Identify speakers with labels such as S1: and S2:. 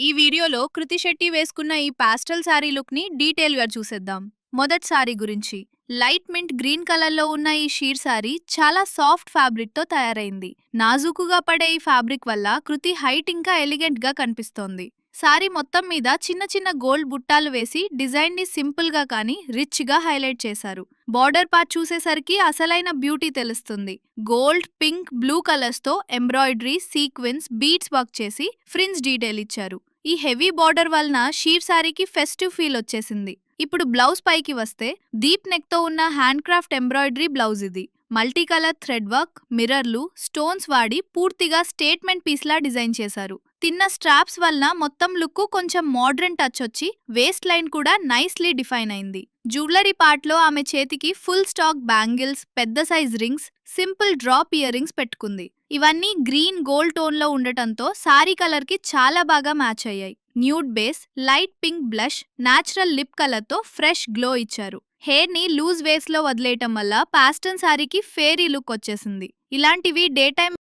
S1: ఈ వీడియోలో కృతి శెట్టి వేసుకున్న ఈ పాస్టల్ శారీ లుక్ని డీటెయిల్గా చూసేద్దాం. మొదటి శారీ గురించి. లైట్ మింట్ గ్రీన్ కలర్లో ఉన్న ఈ షీర్ శారీ చాలా సాఫ్ట్ ఫ్యాబ్రిక్తో తయారైంది. నాజూకుగా పడే ఈ ఫ్యాబ్రిక్ వల్ల కృతి హైట్ ఇంకా ఎలిగెంట్గా కనిపిస్తోంది. శారీ మొత్తం మీద చిన్న చిన్న గోల్డ్ బుట్టాలు వేసి డిజైన్ సింపుల్గా సింపుల్గా కానీ రిచ్గా హైలైట్ చేశారు. బార్డర్ పార్ట్ చూసేసరికి అసలైన బ్యూటీ తెలుస్తుంది. గోల్డ్ పింక్ బ్లూ కలర్స్తో ఎంబ్రాయిడరీ సీక్వెన్స్ బీట్స్ వర్క్ చేసి ఫ్రిన్స్ డీటెయిల్ ఇచ్చారు. ఈ హెవీ బార్డర్ వలన షీవ్ శారీకి ఫెస్టివ్ ఫీల్ వచ్చేసింది. ఇప్పుడు బ్లౌజ్ పైకి వస్తే డీప్ నెక్తో ఉన్న హ్యాండ్ క్రాఫ్ట్ ఎంబ్రాయిడరీ బ్లౌజ్ ఇది. మల్టీ కలర్ థ్రెడ్ వర్క్ మిర్రర్లు స్టోన్స్ వాడి పూర్తిగా స్టేట్మెంట్ పీస్లా డిజైన్ చేశారు. తిన్న స్ట్రాప్స్ వలన మొత్తం లుక్ కొంచెం మోడ్రన్ టచ్ వచ్చి వేస్ట్ లైన్ కూడా నైస్లీ డిఫైన్ అయింది. జ్యువెలరీ పార్ట్లో ఆమె చేతికి ఫుల్ స్టాక్ బ్యాంగిల్స్ పెద్ద size rings simple drop ear rings పెట్టుకుంది. ఇవన్నీ గ్రీన్ గోల్డ్ టోన్లో ఉండటంతో సారీ కలర్కి చాలా బాగా మ్యాచ్ అయ్యాయి. Nude base light pink blush natural lip కలర్తో ఫ్రెష్ గ్లో ఇచ్చారు. హెయిర్ని లూజ్ వేవ్స్లో వదిలేయటం వల్ల పాస్టన్ సారీకి ఫేరీ లుక్ వచ్చేసింది. ఇలాంటివి డే టైం